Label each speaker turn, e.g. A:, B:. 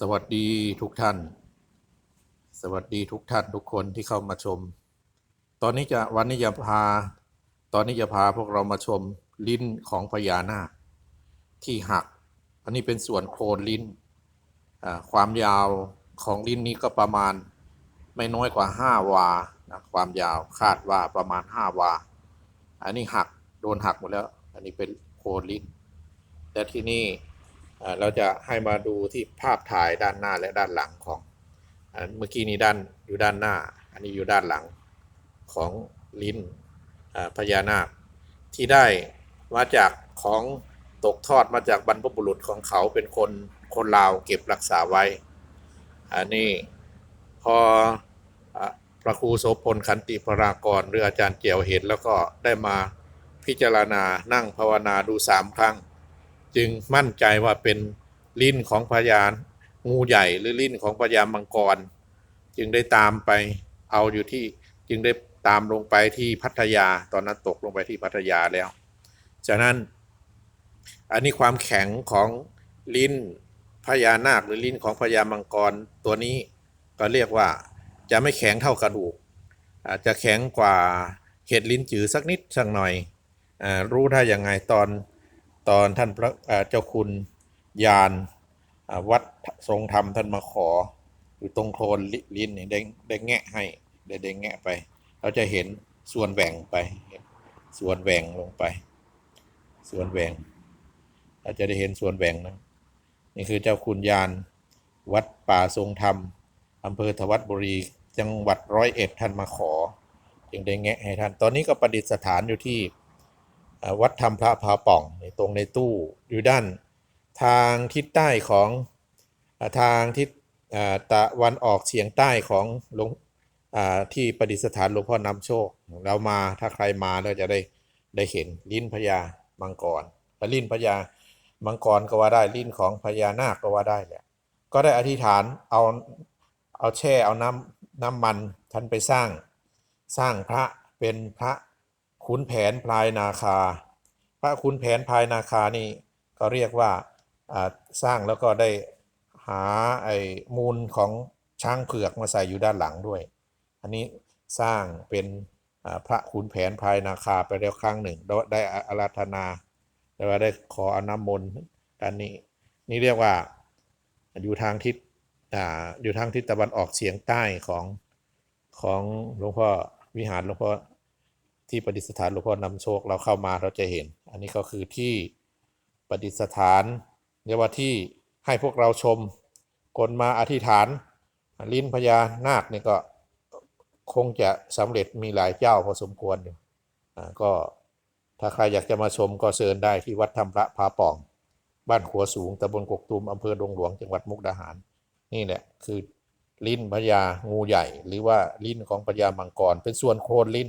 A: สวัสดีทุกท่าน สวัสดีทุกท่านทุกคนที่เข้ามาชม ตอนนี้จะวันนี้จะพา ตอนนี้จะพาพวกเรามาชมลิ้นของพญานาคที่หัก อันนี้เป็นส่วนโคนลิ้น ความยาวของลิ้นนี้ก็ประมาณไม่น้อยกว่า 5 วานะความยาวคาดว่าประมาณ 5 วา อันนี้หักโดนหักหมดแล้ว อันนี้เป็นโคนลิ้น แต่ที่นี่ เราจะให้มาดูที่ภาพถ่ายด้านหน้าและด้านหลังของเมื่อกี้นี้ด้านอยู่ด้านหน้า อันนี้อยู่ด้านหลังของลิ้นพญานาคที่ได้มาจากของตกทอดมาจากบรรพบุรุษของเขาเป็นคนคนลาวเก็บรักษาไว้ อันนี้พอพระครูโสพลขันติพรากรหรืออาจารย์เจียวเห็นแล้วก็ได้มาพิจารณานั่งภาวนาดูสามครั้ง จึงมั่นใจว่าเป็นลิ้นของพญางูใหญ่หรือลิ้นของพญามังกร จึงได้ตามไปเอาอยู่ที่จึงได้ตามลงไปที่พัทยาตอนนั้นตกลงไปที่พัทยาแล้วฉะนั้นอันนี้ความแข็งของลิ้นพญานาคหรือลิ้นของพญามังกรตัวนี้ก็เรียกว่าจะไม่แข็งเท่ากระดูกอาจจะแข็งกว่าเห็ดลิ้นจือสักนิดสักหน่อยอรู้ได้ยังไงตอน ตอนท่านพระเจ้าคุณยานวัดทรงธรรมท่านมาขอ อยู่ตรงโคลนลิลิ้นนี่ได้ได้แงะให้ได้ได้แงะไป เราจะเห็นส่วนแหว่งไป ส่วนแหว่งลงไป ส่วนแหว่งเราจะได้เห็นส่วนแหว่งนะนี่คือเจ้าคุณยานวัดป่าทรงธรรมอำเภอทวัดบุรี จังหวัดร้อยเอ็ดท่านมาขอ จึงได้แงะให้ท่าน ตอนนี้ก็ประดิษฐานอยู่ที่ วัดธรรมพระพาป่องในตรงในตู้อยู่ด้านทางทิศใต้ของทางทิศตะวันออกเฉียงใต้ของหลวงที่ประดิษฐานหลวงพ่อนำโชค เรามาถ้าใครมาแล้วจะได้ได้เห็นลิ้นพญามังกรและลิ้นพญามังกรก็ว่าได้ลิ้นของพญานาคก็ว่าได้แหละก็ได้อธิษฐานเอาเอาแช่เอาน้ำน้ำมันท่านไปสร้าง สร้างพระเป็นพระ ขุนแผนพลายนาคา พระขุนแผนพลายนาคานี่ก็เรียกว่าสร้างแล้วก็ได้หาไอ้มูลของช้างเผือกมาใส่อยู่ด้านหลังด้วย อันนี้สร้างเป็นพระขุนแผนพลายนาคาไปแล้วครั้งหนึ่ง ได้ได้อาราธนาแล้วได้ขออน้ำมนต์ด้านนี้นี่เรียกว่าอยู่ทางทิศออยู่ทางทิศตะวันออกเฉียงใต้ของของหลวงพ่อวิหารหลวงพ่อ ที่ประดิษฐานหลวงพ่อนำโชคเราเข้ามาเราจะเห็น อันนี้ก็คือที่ประดิษฐานเรียกว่าที่ให้พวกเราชมคนมาอธิษฐาน ลิ้นพญานาคนี่ก็คงจะสำเร็จมีหลายเจ้าพอสมควรอยู่าก็ถ้าใครอยากจะมาชมก็เชิญได้ที่วัดธรรมพระพาป่อง บ้านขัวสูงตำบลกกตูมอำเภอดงหลวงจังหวัดมุกดาหาร นี่แหละคือลิ้นพญางูใหญ่ หรือว่าลิ้นของพญามังกร เป็นส่วนโคนลิ้น